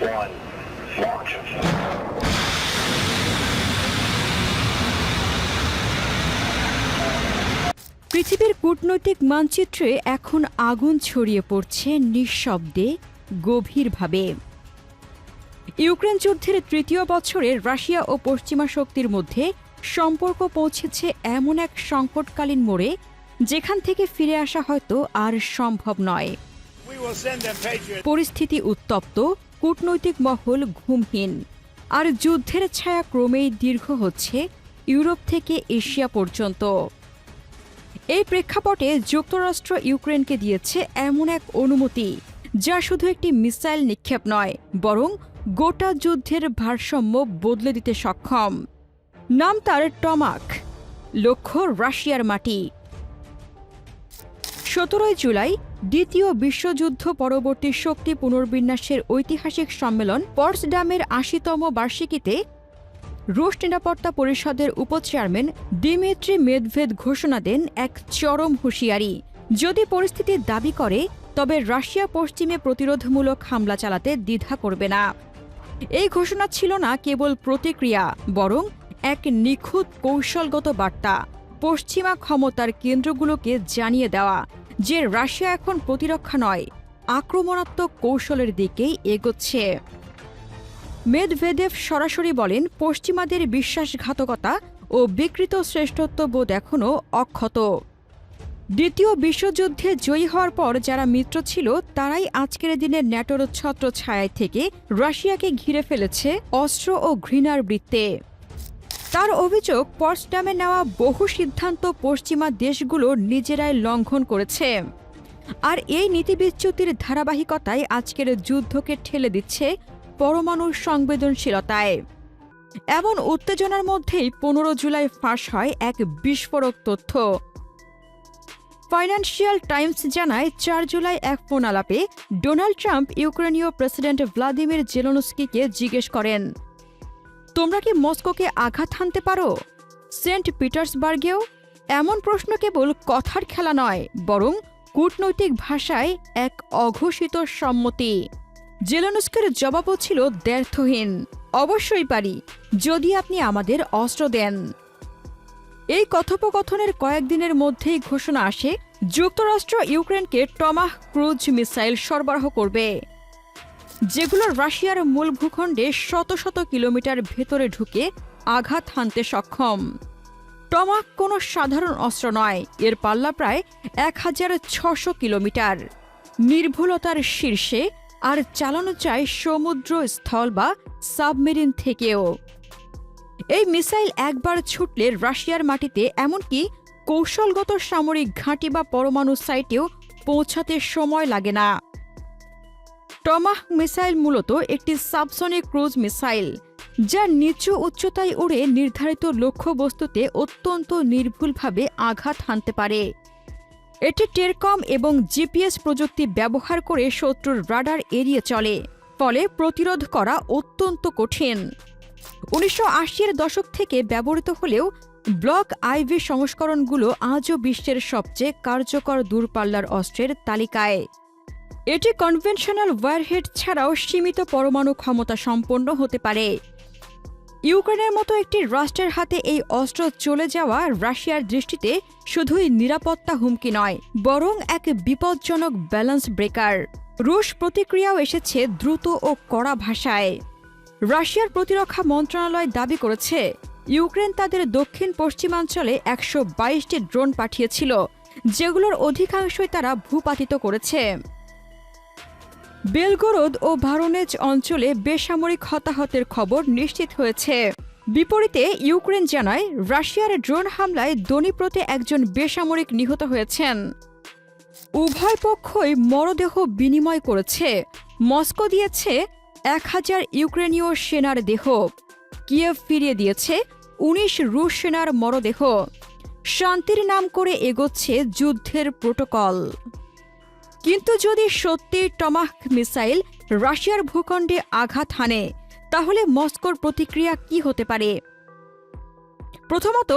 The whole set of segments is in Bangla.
one, launch. পৃথিবীর কূটনৈতিক মানচিত্রে এখন আগুন ছড়িয়ে পড়ছে নিঃশব্দে গভীরভাবে ইউক্রেন যুদ্ধের তৃতীয় বছরে রাশিয়া ও পশ্চিমা শক্তির মধ্যে সম্পর্ক পৌঁছেছে এমন এক সংকটকালীন মোড়ে যেখান থেকে ফিরে আসা হয়তো আর সম্ভব নয়. পরিস্থিতি উত্তপ্ত কূটনৈতিক মহল ঘুমহীন। আর যুদ্ধের ছায়া ক্রমেই দীর্ঘ হচ্ছে ইউরোপ থেকে এশিয়া পর্যন্ত। এই প্রেক্ষাপটে যুক্তরাষ্ট্র ইউক্রেনকে দিয়েছে এমন এক অনুমতি, যা শুধু একটি মিসাইল নিক্ষেপ নয়, বরং গোটা যুদ্ধের ভারসাম্য বদলে দিতে সক্ষম। নাম তার টমাক, লক্ষ্য রাশিয়ার মাটি। সতেরোই জুলাই দ্বিতীয় বিশ্বযুদ্ধ পরবর্তী শক্তি পুনর্বিন্যাসের ঐতিহাসিক সম্মেলন পর্সডামের আশিতম বার্ষিকীতে রুশ নিরাপত্তা পরিষদের উপচেয়ারম্যান দিমিত্রি মেদভেদ ঘোষণা দেন এক চরম হুঁশিয়ারি। যদি পরিস্থিতি দাবি করে, তবে রাশিয়া পশ্চিমে প্রতিরোধমূলক হামলা চালাতে দ্বিধা করবে না। এই ঘোষণা ছিল না কেবল প্রতিক্রিয়া, বরং এক নিখুঁত কৌশলগত বার্তা, পশ্চিমা ক্ষমতার কেন্দ্রগুলোকে জানিয়ে দেওয়া। যে রাশিয়া এখন প্রতিরক্ষা নয়, আক্রমণাত্মক কৌশলের দিকেই এগোচ্ছে। মেদভেদেভ সরাসরি বলেন, পশ্চিমাদের বিশ্বাসঘাতকতা ও বিকৃত শ্রেষ্ঠত্ববোধ এখনও অক্ষত। দ্বিতীয় বিশ্বযুদ্ধে জয়ী হওয়ার পর যারা মিত্র ছিল, তারাই আজকের দিনে ন্যাটোর ছত্র ছায়ায় থেকে রাশিয়াকে ঘিরে ফেলেছে অস্ত্র ও ঘৃণার বৃত্তে। তার অভিযোগ পর্সডামে নেওয়া বহু সিদ্ধান্ত পশ্চিমা দেশগুলো নিজেরাই লঙ্ঘন করেছে। আর এই নীতিবিচ্যুতির ধারাবাহিকতায় আজকের যুদ্ধকে ঠেলে দিচ্ছে পরমাণুর সংবেদনশীলতায়। এমন উত্তেজনার মধ্যেই পনেরো জুলাই ফাঁস হয় এক বিস্ফোরক তথ্য। ফাইন্যান্সিয়াল টাইমস জানায়, চার জুলাই এক ফোন আলাপে ডোনাল্ড ট্রাম্প ইউক্রেনীয় প্রেসিডেন্ট ভ্লাদিমির জেলনস্কিকে জিজ্ঞেস করেন তোমরা কি মস্কোকে আঘাত হানতে পারো? সেন্ট পিটার্সবার্গেও এমন প্রশ্ন কেবল কথার খেলা নয়, বরং কূটনৈতিক ভাষায় এক অঘোষিত সম্মতি। জেলনস্কের জবাবও ছিল দ্ব্যর্থহীন। অবশ্যই পারি, যদি আপনি আমাদের অস্ত্র দেন। এই কথোপকথনের কয়েকদিনের মধ্যেই ঘোষণা আসে, যুক্তরাষ্ট্র ইউক্রেনকে টমাহ ক্রুজ মিসাইল সরবরাহ করবে। যেগুলো রাশিয়ার মূল ভূখণ্ডে শত শত কিলোমিটার ভেতরে ঢুকে আঘাত হানতে সক্ষম। টমাক কোনো সাধারণ অস্ত্র নয়, এর পাল্লা প্রায় এক হাজার ছশো কিলোমিটার। নির্ভুলতার শীর্ষে আর চালানো চায় সমুদ্র স্থল বা সাবমেরিন থেকেও। এই মিসাইল একবার ছুটলে রাশিয়ার মাটিতে এমনকি কৌশলগত সামরিক ঘাঁটি বা পরমাণু সাইটেও পৌঁছাতে সময় লাগে না। টমাহ মিসাইল মূলত একটি সাবসনিক ক্রুজ মিসাইল, যা নিচু উচ্চতায় উড়ে নির্ধারিত লক্ষ্যবস্তুতে অত্যন্ত নির্ভুলভাবে আঘাত হানতে পারে। এটি টেরকম এবং জিপিএস প্রযুক্তি ব্যবহার করে শত্রুর রাডার এড়িয়ে চলে, ফলে প্রতিরোধ করা অত্যন্ত কঠিন। উনিশশো আশির দশক থেকে ব্যবহৃত হলেও ব্লক আইভি সংস্করণগুলো আজও বিশ্বের সবচেয়ে কার্যকর দূরপাল্লার অস্ত্রের তালিকায়। এটি কনভেনশনাল ওয়ারহেড ছাড়াও সীমিত পরমাণু ক্ষমতা সম্পন্ন হতে পারে। ইউক্রেনের মতো একটি রাষ্ট্রের হাতে এই অস্ত্র চলে যাওয়া রাশিয়ার দৃষ্টিতে শুধুই নিরাপত্তা হুমকি নয়, বরং এক বিপজ্জনক ব্যালেন্স ব্রেকার। রুশ প্রতিক্রিয়াও এসেছে দ্রুত ও কড়া ভাষায়। রাশিয়ার প্রতিরক্ষা মন্ত্রণালয় দাবি করেছে, ইউক্রেন তাদের দক্ষিণ পশ্চিমাঞ্চলে একশো বাইশটি ড্রোন পাঠিয়েছিল, যেগুলোর অধিকাংশই তারা ভূপাতিত করেছে। বেলগোরদ ও ভারোনেজ অঞ্চলে বেসামরিক হতাহতের খবর নিশ্চিত হয়েছে। বিপরীতে ইউক্রেন জানায়, রাশিয়ার ড্রোন হামলায় দনিপ্রতে একজন বেসামরিক নিহত হয়েছেন। উভয় পক্ষই মরদেহ বিনিময় করেছে। মস্কো দিয়েছে এক হাজার ইউক্রেনীয় সেনার দেহ। কিয়েভ ফিরিয়ে দিয়েছে উনিশ রুশ সেনার মরদেহ। শান্তির নাম করে এগোচ্ছে যুদ্ধের প্রোটোকল। কিন্তু যদি সত্যি টমাহ মিসাইল রাশিয়ার ভূখণ্ডে আঘাত হানে, তাহলে মস্কোর প্রতিক্রিয়া কি হতে পারে? প্রথমত,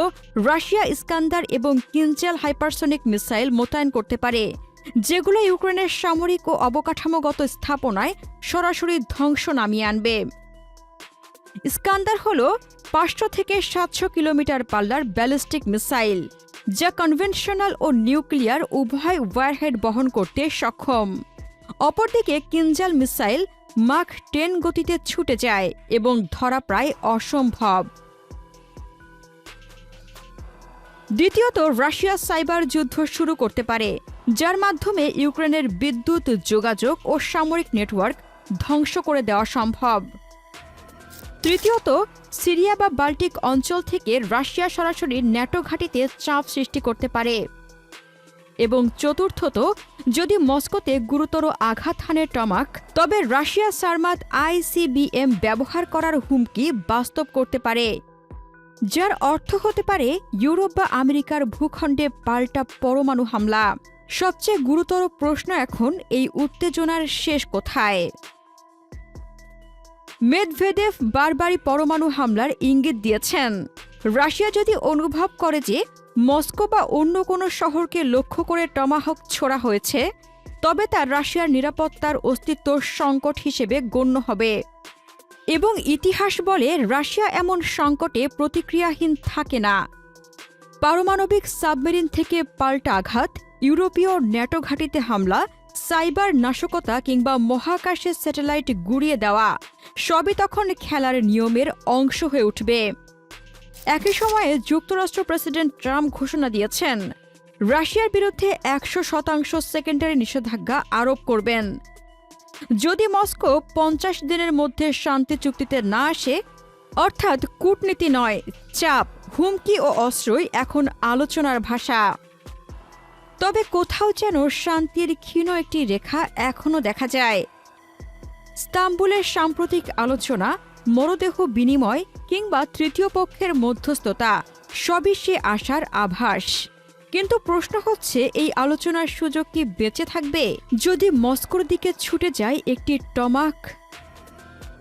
রাশিয়া ইস্কান্দার এবং কিনজেল হাইপারসনিক মিসাইল মোতায়েন করতে পারে, যেগুলো ইউক্রেনের সামরিক ও অবকাঠামোগত স্থাপনায় সরাসরি ধ্বংস নামিয়ে আনবে। স্কান্দার হল পাঁচশো থেকে সাতশো কিলোমিটার পাল্লার ব্যালিস্টিক মিসাইল। যা কনভেনশনাল ও নিউক্লিয়ার উভয় ওয়ারহেড বহন করতে সক্ষম। অপরদিকে কিনজাল মিসাইল মাখ টেন গতিতে ছুটে যায় এবং ধরা প্রায় অসম্ভব। দ্বিতীয়ত, রাশিয়া সাইবার যুদ্ধ শুরু করতে পারে, যার মাধ্যমে ইউক্রেনের বিদ্যুৎ যোগাযোগ ও সামরিক নেটওয়ার্ক ধ্বংস করে দেওয়া সম্ভব। তৃতীয়ত, সিরিয়া বা বাল্টিক অঞ্চল থেকে রাশিয়া সরাসরি ন্যাটো ঘাঁটিতে চাপ সৃষ্টি করতে পারে। এবং চতুর্থত, যদি মস্কোতে গুরুতর আঘাত হানে টমাক, তবে রাশিয়া সারমাত আইসিবিএম ব্যবহার করার হুমকি বাস্তব করতে পারে। যার অর্থ হতে পারে, ইউরোপ বা আমেরিকার ভূখণ্ডে পাল্টা পরমাণু হামলা। সবচেয়ে গুরুতর প্রশ্ন এখন এই উত্তেজনার শেষ কোথায়? মেদভেদেভ বারবারই পরমাণু হামলার ইঙ্গিত দিয়েছেন। রাশিয়া যদি অনুভব করে যে মস্কো বা অন্য কোনো শহরকে লক্ষ্য করে টমাহক ছোড়া হয়েছে, তবে তা রাশিয়ার নিরাপত্তার অস্তিত্ব সংকট হিসেবে গণ্য হবে। এবং ইতিহাস বলে রাশিয়া এমন সংকটে প্রতিক্রিয়াহীন থাকে না। পারমাণবিক সাবমেরিন থেকে পাল্টা আঘাত, ইউরোপীয় ন্যাটো ঘাঁটিতে হামলা সাইবার নাশকতা কিংবা মহাকাশে স্যাটেলাইট গুড়িয়ে দেওয়া, সবই তখন খেলার নিয়মের অংশ হয়ে উঠবে। একই সময়ে যুক্তরাষ্ট্র প্রেসিডেন্ট ট্রাম্প ঘোষণা দিয়েছেন, রাশিয়ার বিরুদ্ধে একশো শতাংশ সেকেন্ডারি নিষেধাজ্ঞা আরোপ করবেন। যদি মস্কো পঞ্চাশ দিনের মধ্যে শান্তি চুক্তিতে না আসে, অর্থাৎ কূটনীতি নয়, চাপ, হুমকি ও অস্ত্রই এখন আলোচনার ভাষা। তবে কোথাও যেন শান্তির ক্ষীণ একটি রেখা এখনও দেখা যায়। স্তাম্বুলের সাম্প্রতিক আলোচনা, মরদেহ বিনিময় কিংবা তৃতীয় পক্ষের মধ্যস্থতা, সবই সে আশার আভাস। কিন্তু প্রশ্ন হচ্ছে, এই আলোচনার সুযোগ কি বেঁচে থাকবে? যদি মস্কোর দিকে ছুটে যায় একটি টমাক?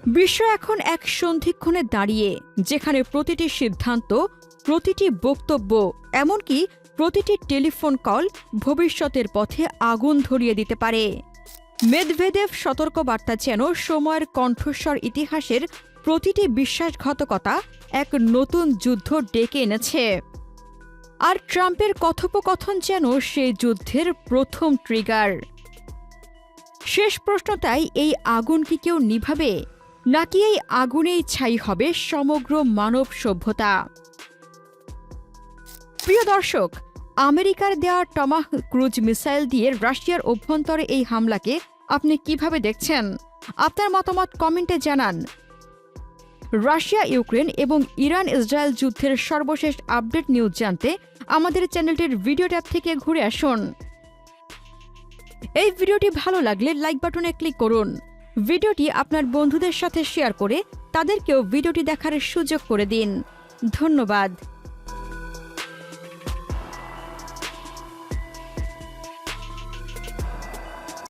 বিশ্ব এখন এক সন্ধিক্ষণে দাঁড়িয়ে, যেখানে প্রতিটি সিদ্ধান্ত, প্রতিটি বক্তব্য, এমনকি প্রতিটি টেলিফোন কল ভবিষ্যতের পথে আগুন ধরিয়ে দিতে পারে। মেদভেদেভ সতর্কবার্তা যেন সময়ের কণ্ঠস্বর ইতিহাসের প্রতিটি বিশ্বাসঘাতকতা এক নতুন যুদ্ধ ডেকে এনেছে। আর ট্রাম্পের কথোপকথন যেন সেই যুদ্ধের প্রথম ট্রিগার। শেষ প্রশ্ন তাই, এই আগুন কি কেউ নিভাবে? নাকি এই আগুনেই ছাই হবে সমগ্র মানব সভ্যতা? প্রিয় দর্শক, আমেরিকার দেওয়া টমাহ ক্রুজ মিসাইল দিয়ে রাশিয়ার অভ্যন্তরে এই হামলাকে আপনি কীভাবে দেখছেন? আপনার মতামত কমেন্টে জানান। রাশিয়া, ইউক্রেন এবং ইরান ইসরায়েল যুদ্ধের সর্বশেষ আপডেট নিউজ জানতে আমাদের চ্যানেলটির ভিডিও ট্যাব থেকে ঘুরে আসুন। এই ভিডিওটি ভালো লাগলে লাইক বাটনে ক্লিক করুন। ভিডিওটি আপনার বন্ধুদের সাথে শেয়ার করে তাদেরকেও ভিডিওটি দেখার সুযোগ করে দিন। ধন্যবাদ।